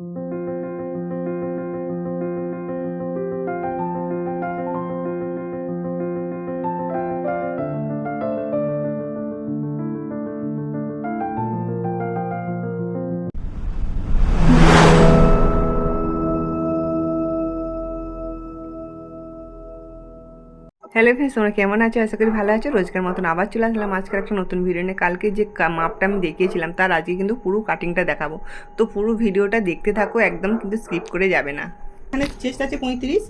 thank you hello friends তোমরা কেমন আছো? আশা করি ভালো আছো। রোজকার মতন আবার চলে আসলাম আজকের একটা নতুন ভিডিও নিয়ে। কালকে যে মাপটা আমি দেখিয়েছিলাম, তার আজকে কিন্তু পুরো কাটিংটা দেখাবো। তো পুরো ভিডিওটা দেখতে থাকো, একদম কিন্তু স্কিপ করে যাবে না। এখানে চেস্ট আছে পঁয়ত্রিশ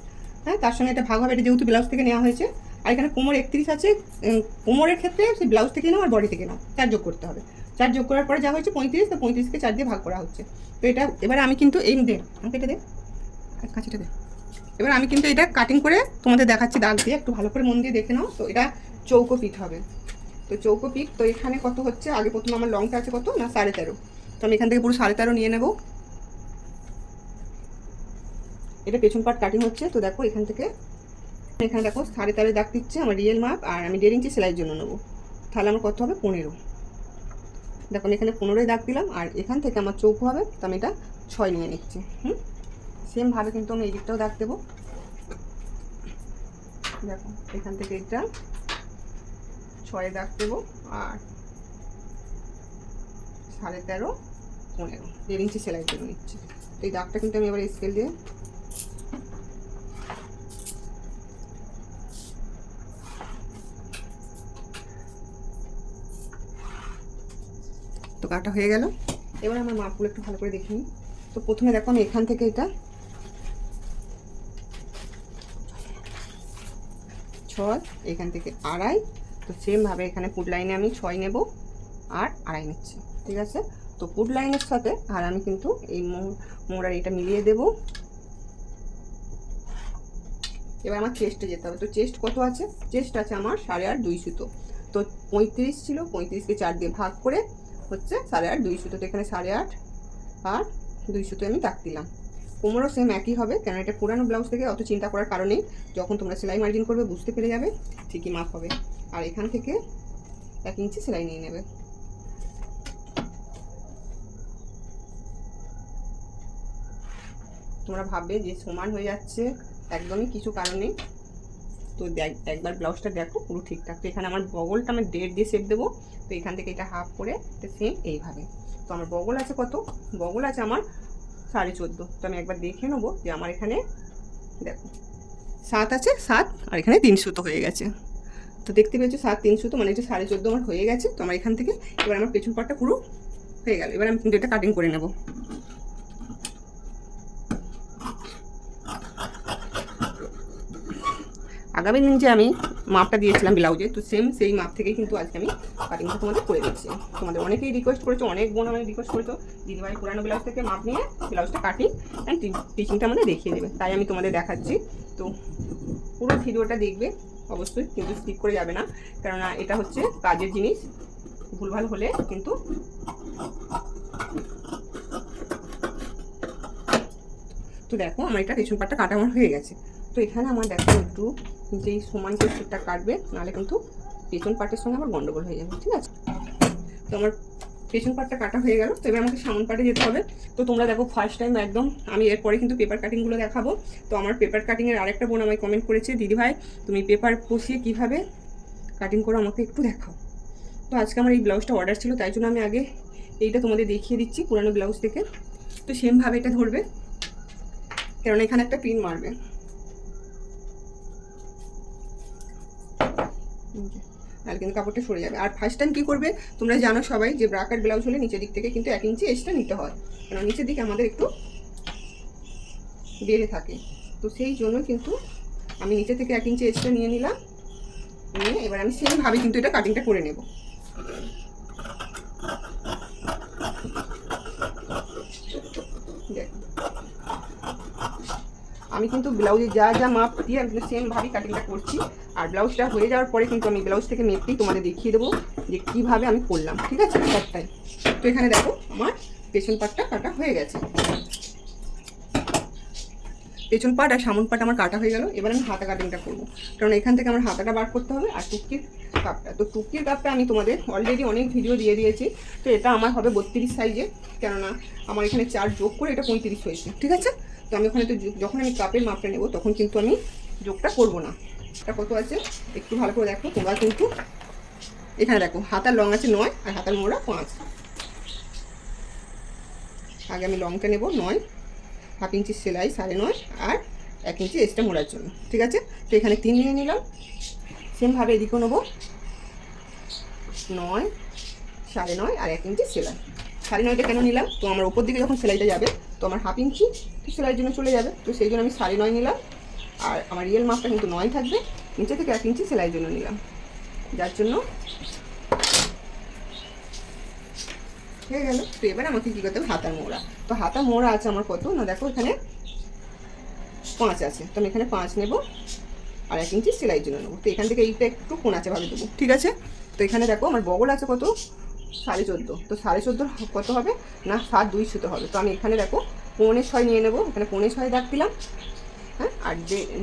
হ্যাঁ তার সঙ্গে এটা ভাগ হবে, এটা যেহেতু ব্লাউজ থেকে নেওয়া হয়েছে। আর এখানে কোমর একত্রিশ আছে কোমরের ক্ষেত্রে সেই ব্লাউজ থেকে নাও আর বডি থেকে নাও, চার যোগ করতে হবে। চার যোগ করার পরে যা হয়েছে পঁয়ত্রিশ, তো পঁয়ত্রিশকে চার দিয়ে ভাগ করা হচ্ছে। তো এটা, এবারে আমি কিন্তু এই, দে আমাকে এটা দে। আর কাঁচিটা দে। এবার আমি কিন্তু এটা কাটিং করে তোমাদের দেখাচ্ছি দাগ দিয়ে, একটু ভালো করে মন দিয়ে দেখে নাও। তো এটা চৌকো পিঠ হবে। তো চৌকো পিঠ, তো এখানে কত হচ্ছে? আগে প্রথমে আমার লংটা আছে কত? না, সাড়ে তেরো। তো আমি এখান থেকে পুরো সাড়ে তেরো নিয়ে নেব। এটা পেছন পার্ট কাটিং হচ্ছে। তো দেখো এখান থেকে, এখানে দেখো সাড়ে তেরো দাগ দিচ্ছে আমার রিয়েল মাপ আর আমি দেড় ইঞ্চি সেলাইয়ের জন্য নেব। তাহলে আমার কত হবে? পনেরো। দেখো আমি এখানে পনেরোই দাগ দিলাম, আর এখান থেকে আমার চৌকো হবে, তো আমি এটা ছয় নিয়ে নিচ্ছি। হুম? সেমভাবে কিন্তু আমি এই দিকটাও দাগ দেবো। দেখো, এখান থেকে এটা ছয়ে দাগ দেবো আর সাড়ে তেরো, পনেরো। দেড় ইঞ্চি সেলাই করে নিচ্ছি। এই দাগটা কিন্তু আমি এবার স্কেল দিয়ে তো কাটা হয়ে গেল। এবার আমার মাপগুলো একটু ভালো করে দেখে নিই। তো প্রথমে দেখো আমি এখান থেকে এটা ছয় এখান থেকে আড়াই। তো সেমভাবে এখানে ফুড লাইনে আমি ছয় নেব আর আড়াই নিচ্ছি, ঠিক আছে? তো ফুড লাইনের সাথে, আর আমি কিন্তু এই মোড়ার এটা মিলিয়ে দেব। এবার আমার চেস্টে যেতে হবে। তো চেস্ট কত আছে? চেস্ট আছে আমার সাড়ে আট দুই সুতো। তো পঁয়ত্রিশ ছিল পঁয়ত্রিশকে চার দিয়ে ভাগ করে হচ্ছে সাড়ে আট দুই সুতো তো এখানে সাড়ে আট আর দুই সুতো আমি দাগ দিলাম। কোমরও সেম একই হবে কেন এটা পুরানো ব্লাউজ থেকে অত চিন্তা করার কারণেই যখন তোমরা সেলাই মার্জিন করবে, বুঝতে পেরে যাবে ঠিকই মাপ হবে। আর এখান থেকে এক ইঞ্চি সেলাই নিয়ে নেবে। তোমরা ভাববে যে সমান হয়ে যাচ্ছে, একদমই কিছু কারণে তো দেখ, একবার ব্লাউজটা দেখো, পুরো ঠিকঠাক। তো এখানে আমার বগলটা আমি দেড় দিয়ে শেপ দেবো। তো এখান থেকে এটা হাফ করে সেম এইভাবে। তো আমার বগল আছে কত? বগল আছে আমার সাড়ে চোদ্দ। তো আমি একবার দেখে নেব যে আমার এখানে দেখো, সাত আছে, সাত, আর এখানে তিন সুতো হয়ে গেছে। তো দেখতে পেয়েছ সাত, তিন সুতো মানে যে সাড়ে চোদ্দ আমার হয়ে গেছে। তো আমার এখান থেকে এবার আমার পেছন পাটটা পুরো হয়ে গেল। এবার আমি কিন্তু এটা কাটিং করে নেব। আগামী দিন যে আমি মাপটা দিয়েছিলাম ব্লাউজে, তো সেম সেই মাপ থেকেই কিন্তু আজকে আমি কাটিংটা তোমাদের করে দিচ্ছি। তোমাদের অনেকেই রিকোয়েস্ট করেছ, অনেক বোন আমাকে রিকোয়েস্ট করেছ, দিদিভাই পুরানো ব্লাউজ থেকে মাপ নিয়ে ব্লাউজটা কাটি অ্যান্ড টিচিংটা আমাদের দেখিয়ে দেবে। তাই আমি তোমাদের দেখাচ্ছি। তো পুরো ভিডিওটা দেখবে, অবশ্যই কিন্তু স্কিপ করে যাবে না। কেননা এটা হচ্ছে কাজের জিনিস, ভুলভাল হলে কিন্তু তো দেখো, আমার এটা পেছন পাটটা কাটা আমার হয়ে গেছে। তো এখানে আমার দেখো একটু যেই সমান পেছনটা কাটবে, নাহলে কিন্তু পেছন পাটের সঙ্গে আমার গন্ডগোল হয়ে যাবে, ঠিক আছে? তো আমার পেছন পাটটা কাটা হয়ে গেল, তো এবার আমাকে সামন পাটে যেতে হবে। তো তোমরা দেখো ফার্স্ট টাইম একদম, আমি এরপরে কিন্তু পেপার কাটিংগুলো দেখাবো। তো আমার পেপার কাটিংয়ের আরেকটা বোন আমায় কমেন্ট করেছে, দিদি ভাই, তুমি পেপার বসিয়ে কীভাবে কাটিং করো আমাকে একটু দেখাও। তো আজকে আমার এই ব্লাউজটা অর্ডার ছিল, তাই জন্য আমি আগে এইটা তোমাদের দেখিয়ে দিচ্ছি পুরানো ব্লাউজ থেকে তো সেমভাবে এটা ধরবে কারণ এখানে একটা পিন মারবে। কিন্তু কাপড়টা সরে যাবে। আর ফার্স্ট টাইম কী করবে? তোমরা জানো সবাই যে ব্রাকার ব্লাউজ হলে নিচের দিক থেকে কিন্তু এক ইঞ্চি এক্সট্রা নিতে হয়। কারণ নিচের দিকে আমাদের একটু বেড়ে থাকে। তো সেই জন্য কিন্তু আমি নিচে থেকে এক ইঞ্চি এক্সট্রা নিয়ে নিলাম। নিয়ে এবার আমি সেমভাবে কিন্তু এটা কাটিংটা করে নেব। আমি কিন্তু ব্লাউজে যা যা মাপ দিয়ে আমি কিন্তু সেমভাবেই কাটিংটা করছি। আর ব্লাউজটা হয়ে যাওয়ার পরে কিন্তু আমি ব্লাউজ থেকে মেপটি তোমাদের দেখিয়ে দেবো যে কীভাবে আমি করলাম ঠিক আছে? সবটাই তো এখানে দেখো, আমার পেছন পাটটা কাটা হয়ে গেছে। পেছন পাট আর সামন পাট আমার কাটা হয়ে গেল। এবার আমি হাতা কাটিংটা করব। কারণ এখান থেকে আমার হাতাটা বার করতে হবে আর টুকির কাপটা তো টুকির কাপটা আমি তোমাদের অলরেডি অনেক ভিডিও দিয়ে দিয়েছি। তো এটা আমার হবে বত্রিশ সাইজে কেননা আমার এখানে চার যোগ করে এটা পঁয়ত্রিশ হয়েছে, ঠিক আছে? তো আমি ওখানে তো যখন আমি কাপের মাপটা নেব, তখন কিন্তু আমি যোগটা করব না। এটা কত আছে, একটু ভালো করে দেখো, তোমরা কিন্তু এখানে দেখো, হাতার লং আছে নয় আর হাতার মোড়া পাঁচ আগে আমি লংটা নেব, নয়, হাফ ইঞ্চি সেলাই সাড়ে নয় আর এক ইঞ্চি এক্সট্রা মোড়ার জন্য, ঠিক আছে? তো এখানে তিন নিয়ে নিলাম সেমভাবে এদিকেও নেব, নয়, সাড়ে নয় আর এক ইঞ্চি সেলাই। সাড়ে নয়টা কেন নিলাম? তো আমার ওপর দিকে যখন সেলাইটা যাবে, তো আমার হাফ ইঞ্চি সেলাইয়ের জন্য চলে যাবে, তো সেই জন্য আমি সাড়ে নয় নিলাম। আর আমার রিয়েল মাপটা কিন্তু নয় থাকবে। নিচে থেকে এক ইঞ্চি সেলাইয়ের জন্য নিলাম। যার জন্য হয়ে গেল। তো এবার আমাকে কী করতে হবে? হাতার মোড়া। তো হাতা মোড়া আছে আমার কত? না দেখো, এখানে পাঁচ আছে। তো আমি এখানে পাঁচ নেব আর এক ইঞ্চি সেলাইয়ের জন্য নেব। তো এখান থেকে এইটা একটু ভাবে দেবো। ঠিক আছে? তো এখানে দেখো, আমার বগল আছে কত? সাড়ে চোদ্দ। তো সাড়ে চোদ্দোর কত হবে? না, সাত দুই সুতো হবে। তো আমি এখানে দেখো, পৌনে ছয় নিয়ে নেব। এখানে পৌনে ছয় দাগ দিলাম। আর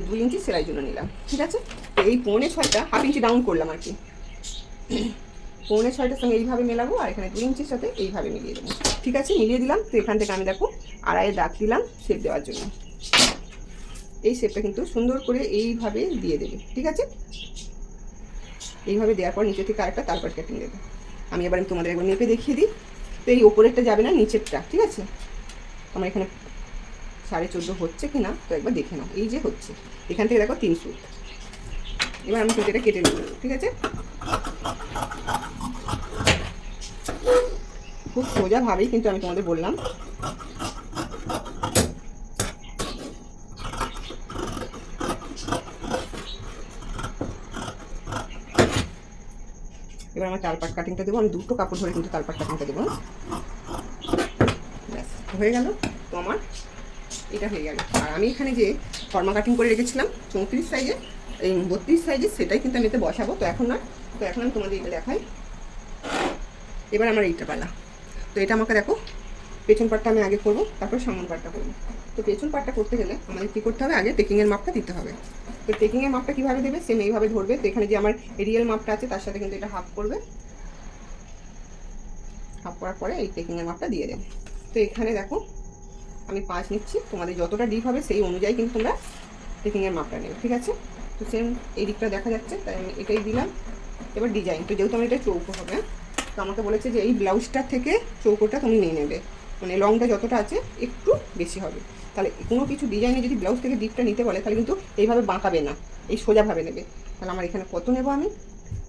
দুই ইঞ্চি সেলাইয়ের জন্য নিলাম, ঠিক আছে? তো এই পৌনে ছয়টা, হাফ ইঞ্চি ডাউন করলাম আর কি। পৌনে ছয়টার সঙ্গে এইভাবে মেলাবো আর এখানে দুই ইঞ্চির সাথে এইভাবে মিলিয়ে দেবো। ঠিক আছে? মিলিয়ে দিলাম, তো এখান থেকে আমি দেখো আড়াইয়ে দাগ দিলাম শেপ দেওয়ার জন্য। এই শেপটা কিন্তু সুন্দর করে এইভাবে দিয়ে দেবে, ঠিক আছে? এইভাবে দেওয়ার পর নিচে থেকে আরেকটা তারপর কাটিং দেবে। আমি এবার তোমাদের একবার মেপে দেখিয়ে দিই। তো এই ওপরেরটা যাবে না, নিচেরটা, ঠিক আছে? আমার এখানে সাড়ে চোদ্দ হচ্ছে কি না তো একবার দেখে নাও, এই যে হচ্ছে। এখান থেকে দেখো তিন সুত এবার আমি এটা কেটে নেব, ঠিক আছে? খুব সোজাভাবেই কিন্তু আমি তোমাদের বললাম। এবার আমার তালপাট কাটিংটা দেবো, আমি দুটো কাপড় ধরে কিন্তু তালপাট কাটিংটা দেবো। ব্যাস, হয়ে গেল তো আমার এটা হয়ে গেল। আর আমি এখানে যে ফর্মা কাটিং করে রেখেছিলাম, চৌত্রিশ সাইজে, এই বত্রিশ সাইজে, সেটাই কিন্তু আমি এতে বসাবো। তো এখন না তো এখন আমি তোমাদের এটা দেখাই। এবার আমার এইটা পালা। তো এটা আমাকে দেখো, পেছন পাটটা আমি আগে করব, তারপর সামন পাটটা করব। তো পেছন পাটটা করতে গেলে আমাদের কী করতে হবে? আগে টেকিংয়ের মাপটা দিতে হবে। তো টেকিংয়ের মাপটা কীভাবে দেবে? সেম এইভাবে ধরবে। তো এখানে যে আমার রিয়েল মাপটা আছে, তার সাথে কিন্তু এটা হাফ করবে। হাফ করার পরে এই টেকিংয়ের মাপটা দিয়ে দেবে। তো এখানে দেখো আমি পাঁচ নিচ্ছি, তোমাদের যতটা ডিপ হবে সেই অনুযায়ী কিন্তু তোমরা টেকিংয়ের মাপটা নেবে, ঠিক আছে? তো সেম এই দিকটা দেখা যাচ্ছে, তাই আমি এটাই দিলাম। এবার ডিজাইন তো যেহেতু আমার এটা চৌকো হবে, তো আমাকে বলেছে যে এই ব্লাউজটার থেকে চৌকোটা তুমি নিয়ে নেবে। মানে লংটা যতটা আছে, একটু বেশি হবে। তাহলে কোনো কিছু ডিজাইনে যদি ব্লাউজ থেকে ডিপটা নিতে বলে, তাহলে কিন্তু এইভাবে বাঁকাবে না, এই সোজাভাবে নেবে। তাহলে আমার এখানে কত নেব আমি?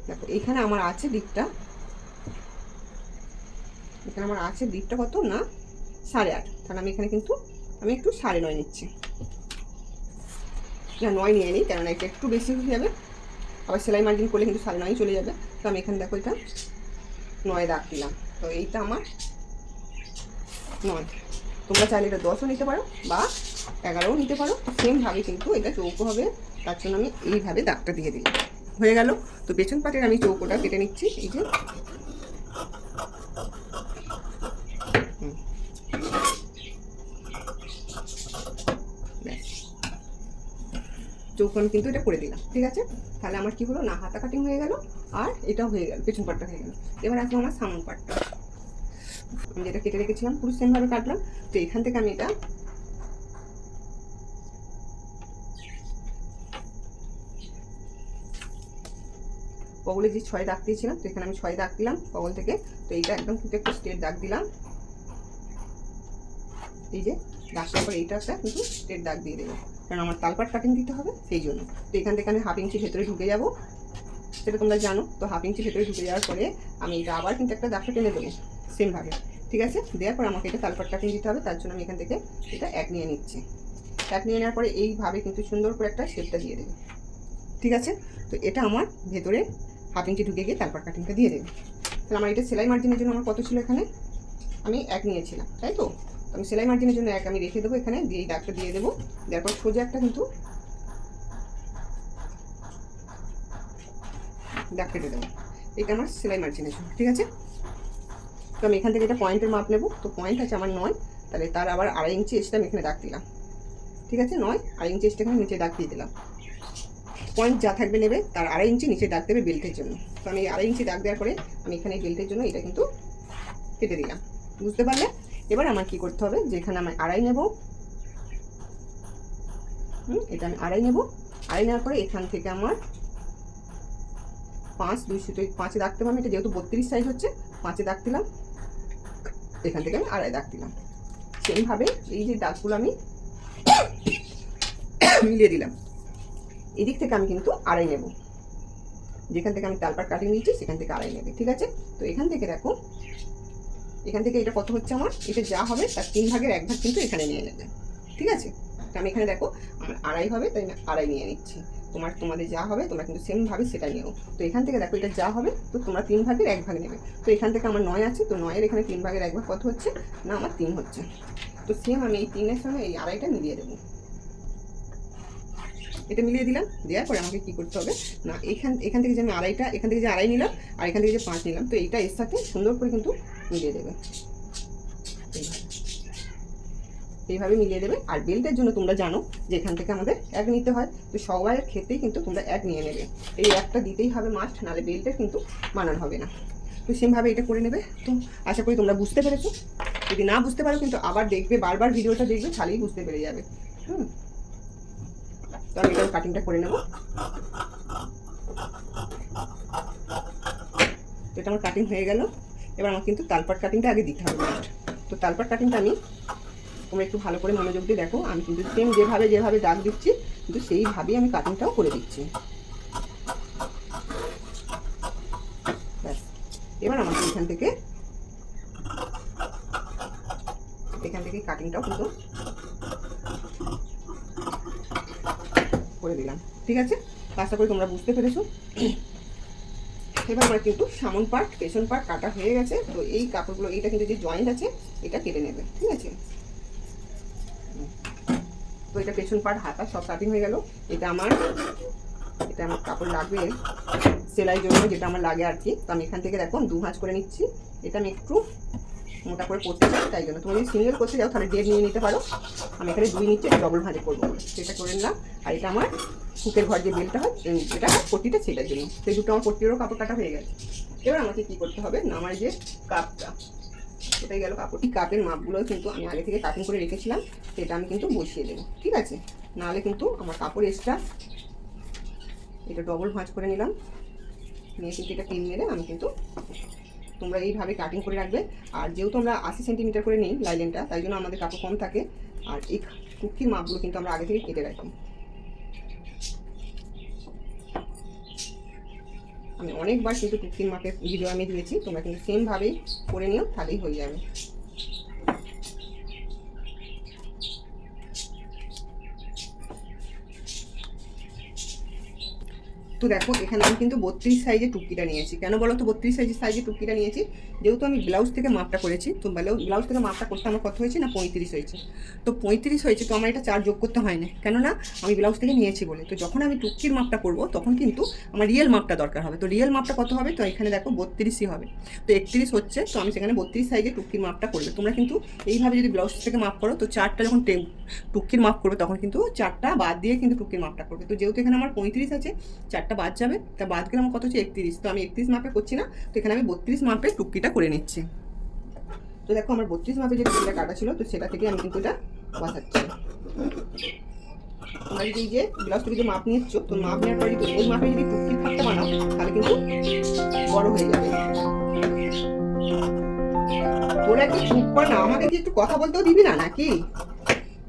দেখো এইখানে আমার আছে দিকটা এখানে আমার আছে দিকটা কত? না সাড়ে আট। তাহলে আমি এখানে কিন্তু, আমি একটু সাড়ে নয় নিচ্ছি। না, নয় নিয়ে নিই, কেননা এটা একটু বেশি হয়ে যাবে। আবার সেলাই মার্জিন করলে কিন্তু সাড়ে নয় চলে যাবে। তো আমি এখানে দেখো এটা নয় দাগ দিলাম। তো এইটা আমার নয়। তোমরা চাইলে এটা দশও নিতে পারো বা এগারোও নিতে পারো। সেমভাবে কিন্তু এটা চৌকো হবে। তার জন্য আমি এইভাবে দাগটা দিয়ে দিই হয়ে গেল। তো পেছন পাটের আমি চৌকোটা কেটে নিচ্ছি। এই যে হুম। ব্যাস। চৌকো আমি কিন্তু এটা করে দিলাম, ঠিক আছে? তাহলে আমার কি হলো? না, হাতা কাটিং হয়ে গেল আর এটাও হয়ে গেল, পেছন পাটটা হয়ে গেল। এবার আসব আমার সামন পাটটা। আমি যেটা কেটে রেখেছিলাম, পুরো সেমভাবে কাটলাম। তো এখান থেকে আমি এটা পগলে যে ছয় দাগ দিয়েছিলাম, তো এখানে আমি ছয় দাগ দিলাম পগল থেকে। তো এইটা একদম কিন্তু একটু স্ট্রেট দাগ দিলাম। এই যে দাগটার পর এইটা একটা কিন্তু স্ট্রেট দাগ দিয়ে দেবো। কারণ আমার তালপাট কাটিং দিতে হবে, সেই জন্য। তো এখান থেকে আমি হাফ ইঞ্চি ভেতরে ঢুকে যাব। সেটা তোমরা জানো, তো হাফ ইঞ্চি ভেতরে ঢুকে যাওয়ার পরে আমি এটা আবার কিন্তু একটা দাগটা টেনে দেবো সেমভাবে ঠিক আছে? দেওয়ার পর আমাকে এটা তালপাট কাটিং দিতে হবে, তার জন্য আমি এখান থেকে এটা এক নিয়ে নিচ্ছি। এক নিয়ে নেওয়ার পরে এইভাবে কিন্তু সুন্দর করে একটা শেপটা দিয়ে দেবে। ঠিক আছে? তো এটা আমার ভেতরে হাফ ইঞ্চি ঢুকে গিয়ে তালপাট কাটিংটা দিয়ে দেবে। তাহলে আমার এটা সেলাই মার্জিনের জন্য আমার কত ছিল এখানে? আমি এক নিয়েছিলাম, তাই তো? আমি সেলাই মার্জিনের জন্য এক আমি রেখে দেবো এখানে, দিয়ে দাগটা দিয়ে দেবো। দেওয়ার পর সোজা একটা কিন্তু দাগ কেটে দেবো। এটা আমার সেলাই মার্জিনের জন্য, ঠিক আছে? তো আমি এখান থেকে এটা পয়েন্টের মাপ নেব। তো পয়েন্ট আছে আমার নয়, তাহলে তার আবার আড়াই ইঞ্চি এক্সট্রা আমি এখানে দাগ দিলাম। ঠিক আছে? নয়, আড়াই ইঞ্চি এক্সট্রা এখানে নিচে দাগ দিয়ে দিলাম। পয়েন্ট যা থাকবে নেবে, তার আড়াই ইঞ্চি নিচে দাগ দেবে বেল্টের জন্য। তো আমি আড়াই ইঞ্চি দাগ দেওয়ার পরে আমি এখানে বেল্টের জন্য এটা কিন্তু কেটে দিলাম। বুঝতে পারলে? এবার আমার কি করতে হবে? যেখানে আমি আড়াই নেব। হুম, এটা আমি আড়াই নেব। আড়াই নেওয়ার পরে এখান থেকে আমার পাঁচ, দুই সুতো পাঁচে দাগতে পারব এটা যেহেতু বত্রিশ সাইজ হচ্ছে, পাঁচে দাগ দিলাম। এখান থেকে আমি আড়াই দাগ দিলাম। সেমভাবে এই যে দাগগুলো আমি মিলিয়ে দিলাম। এদিক থেকে আমি কিন্তু আড়াই নেব। যেখান থেকে আমি তালপাট কাটিং নিয়েছি, সেখান থেকে আড়াই নেবে। ঠিক আছে? তো এখান থেকে দেখো এখান থেকে এটা কত হচ্ছে আমার, এটা যা হবে তার তিন ভাগের এক ভাগ কিন্তু এখানে নিয়ে নেবে। ঠিক আছে? আমি এখানে দেখো, আমার আড়াই হবে, তাই আড়াই নিয়ে নিচ্ছি। তোমার, তোমাদের যা হবে, তোমরা কিন্তু সেমভাবে সেটা নিও। তো এখান থেকে দেখো, এটা যা হবে, তো তোমরা তিন ভাগের এক ভাগ নেবে। তো এখান থেকে আমার নয় আছে, তো নয়ের এখানে তিন ভাগের এক ভাগ কত হচ্ছে? না, আমার তিন হচ্ছে। তো সেম আমি এই তিনের সঙ্গে এই আড়াইটা মিলিয়ে দেবো। এটা মিলিয়ে দিলাম, দেওয়ার পরে আমাকে কী করতে হবে? না, এখান এখান থেকে যে আমি আড়াইটা, এখান থেকে যে আড়াই নিলাম, আর এখান থেকে যে পাঁচ নিলাম, তো এইটা এর সাথে সুন্দর করে কিন্তু মিলিয়ে দেবে। এইভাবে। মিলিয়ে দেবে। আর বেল্টের জন্য তোমরা জানো যে এখান থেকে আমাদের এক নিতে হয়। তো সবাইয়ের ক্ষেত্রেই কিন্তু তোমরা এক নিয়ে নেবে। এই একটা দিতেই হবে মাস্ট, নাহলে বেল্টের কিন্তু মানানো হবে না। তো সেমভাবে এটা করে নেবে। তো আশা করি তোমরা বুঝতে পেরেছ। যদি না বুঝতে পারো কিন্তু আবার দেখবে, বারবার ভিডিওটা দেখবে, তাহলেই বুঝতে পেরে যাবে। হুম। তো আমি এটা কাটিংটা করে নেব। এটা আমার কাটিং হয়ে গেল। এবার আমার কিন্তু তালপাট কাটিংটা আগে দিতে হবে তো তালপাট কাটিংটা আমি, তোমরা একটু ভালো করে মনোযোগ দিয়ে দেখো, আমি কিন্তু সেম যেভাবে যেভাবে দাগ দিচ্ছি, কিন্তু সেইভাবেই আমি কাটিংটাও করে দিচ্ছি। ব্যাস। এবার আমাকে এখান থেকে এখান থেকে কাটিংটাও কিন্তু করে দিলাম। ঠিক আছে? আশা করি তোমরা বুঝতে পেরেছ। এবার আমার কিন্তু সামন পার্ট পেছন পার্ট কাটা হয়ে গেছে। তো এই কাপড়গুলো, এইটা কিন্তু যে জয়েন্ট আছে, এটা কেটে নেবে, ঠিক আছে? তো এটা পেছন পার্ট হাতা সব কাটিং হয়ে গেল। এটা আমার এটা আমার কাপড় লাগবে সেলাই জন্য, যেটা আমার লাগে আর কি। তো আমি এখান থেকে দেখুন, দু হাঁচ করে নিচ্ছি। এটা আমি একটু মোটা করে করতে চাই, তাই জন্য তুমি যদি সিঙ্গেল করতে যাও, তাহলে ডেট নিয়ে নিতে পারো। আমি এখানে দুই নিচ্ছি ডবল ভাঁজে করব। সেটা করে নিলাম। আর এটা আমার হুকের ঘর যে বেলটা হয় এটা পট্টিটা সেটার জন্য। সেই দুটো আমার পট্টিরও কাপড় কাটা হয়ে গেছে। এবার আমাকে কি করতে হবে? না আমার যে কাপটা, কোথায় গেল কাপড়টি কাপের মাপগুলো কিন্তু আমি আগে থেকে কাটিং করে রেখেছিলাম, সেটা আমি কিন্তু বসিয়ে দেবো, ঠিক আছে? নাহলে কিন্তু আমার কাপড় এক্সট্রা এটা ডবল ভাঁজ করে নিলাম। নিয়ে কিন্তু এটা পিন মেরে আমি কিন্তু তোমরা এইভাবে কাটিং করে রাখবে। আর যেহেতু আমরা আশি সেন্টিমিটার করে নিই লাইলেনটা তাই জন্য আমাদের কাপড় কম থাকে। আর এই কুকির মাপগুলো কিন্তু আমরা আগে থেকে কেটে রাখি। আমি অনেকবার কিন্তু কুকির মাপের ভিডিও আমি দিয়েছি, তোমরা কিন্তু সেমভাবেই করে নিও, তাহলেই হয়ে যাবে। তো দেখো, এখানে আমি কিন্তু বত্রিশ সাইজের টুকিটা নিয়েছি। কেন বলো তো বত্রিশ সাইজের সাইজের টুকিটা নিয়েছি। যেহেতু আমি ব্লাউজ থেকে মাপটা করেছি, তো ব্লাউজ থেকে মাপটা করতে আমার কত হয়েছে না পঁয়ত্রিশ হয়েছে? তো পঁয়ত্রিশ হয়েছে, তো আমার এটা চার যোগ করতে হয় না। কেননা, আমি ব্লাউজ থেকে নিয়েছি বলে। তো যখন আমি টুকির মাপটা করব, তখন কিন্তু আমার রিয়েল মাপটা দরকার হবে। তো রিয়েল মাপটা কত হবে? তো এখানে দেখো, বত্রিশই হবে। তো একত্রিশ হচ্ছে, তো আমি সেখানে বত্রিশ সাইজের টুকির মাপটা করবে। তোমরা কিন্তু এইভাবে যদি ব্লাউজ থেকে মাপ করো, তো চারটা যখন টুকির মাপ করবে, তখন কিন্তু চারটা বাদ দিয়ে কিন্তু টুকির মাপটা করবে। তো যেহেতু এখানে আমার পঁয়ত্রিশ আছে, চারটা বাদ যাবে, তা বাদ গেলে আমার কত হচ্ছে? একত্রিশ। তো আমি একত্রিশ মাপে করছি না, তো এখানে আমি বত্রিশ মাপে টুকিটা করে নিচ্ছি। তো দেখো আমার বত্রিশ মাপে যে টুকিটা কাটা ছিল, তো সেটা থেকে আমি কিন্তু এটা বাঁচাচ্ছি তোমরা যদি যে ব্লাউজ থেকে যে মাপ নিচ্ছ, তো মাপ নেওয়ার পরে যদি ওই মাপে যদি টুকির খাপটা বানাও, তাহলে কিন্তু বড় হয়ে যাবে। তোরা একটু চুপ কর না, আমাকে কি একটু কথা বলতেও দিবি না নাকি?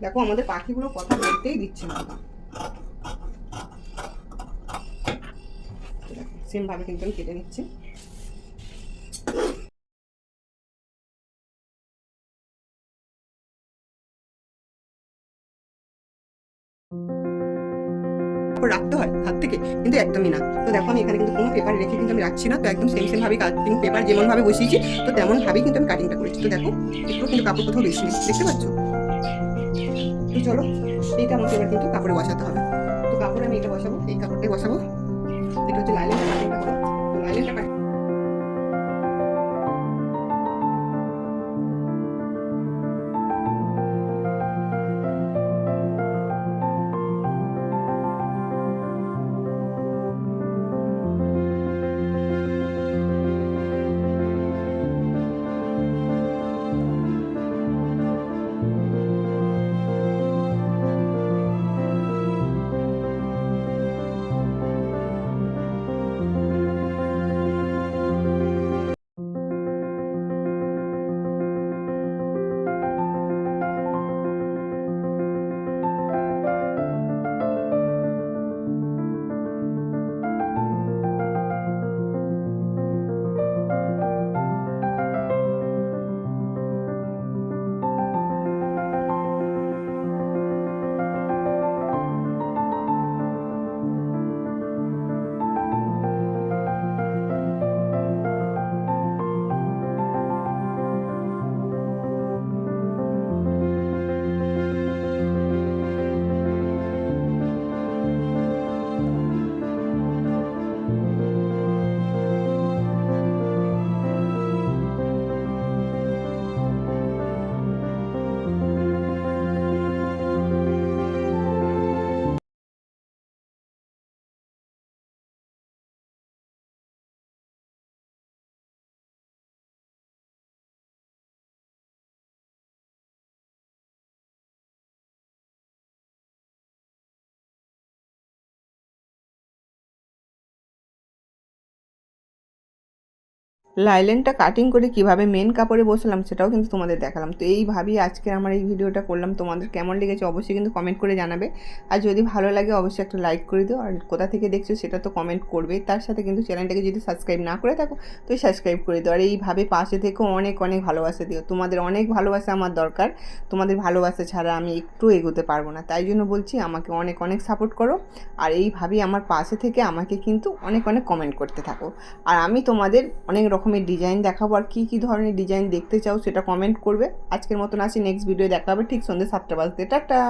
দেখো আমাদের পাখিগুলো কথা বলতেই দিচ্ছে না। সেম ভাবে কিন্তু আমি কেটে নিচ্ছি। রাখতে হয়, হাত থেকে, কিন্তু একদমই না। তো দেখো, আমি এখানে কিন্তু কোনো পেপার রেখে কিন্তু আমি রাখছি না। তো একদম সেম সেম ভাবে কাটিং পেপার যেমন ভাবে বসিয়েছি, তো তেমন ভাবেই কিন্তু আমি কাটিংটা করেছি। তো দেখো, একটু কিন্তু কাপড় কোথাও বেশি নেই দেখতে পাচ্ছ? তো চলো, এইটা আমাকে এবার কিন্তু কাপড়ে বসাতে হবে। তো কাপড়ে আমি এটা বসাবো, এই কাপড়টাই বসাবো। এটা হচ্ছে লাইলেনটা কাটিংটা লাইলেনটা কাটিং করে কীভাবে মেন কাপড়ে বসালাম সেটাও কিন্তু তোমাদের দেখালাম। তো এইভাবেই আজকে আমার এই ভিডিওটা করলাম। তোমাদের কেমন লেগেছে অবশ্যই কিন্তু কমেন্ট করে জানাবে। আর যদি ভালো লাগে অবশ্যই একটা লাইক করে দিও। আর কোথা থেকে দেখছ সেটা তো কমেন্ট করবে। তার সাথে কিন্তু চ্যানেলটাকে যদি সাবস্ক্রাইব না করে থাকো, তো সাবস্ক্রাইব করে দিও। আর এইভাবে পাশে থেকেও অনেক অনেক ভালোবাসা দিও। তোমাদের অনেক ভালোবাসা আমার দরকার। তোমাদের ভালোবাসা ছাড়া আমি একটু এগোতে পারব না। তাই জন্য বলছি আমাকে অনেক অনেক সাপোর্ট করো। আর এইভাবেই আমার পাশে থেকে আমাকে কিন্তু অনেক অনেক কমেন্ট করতে থাকো। আর আমি তোমাদের অনেক রকমের ডিজাইন দেখাবো আর কী কী ধরনের ডিজাইন দেখতে চাও সেটা কমেন্ট করবে। আজকের মতন আসি নেক্সট ভিডিও দেখাবে ঠিক সন্ধ্যে সাতটা বাজতে। টাটা!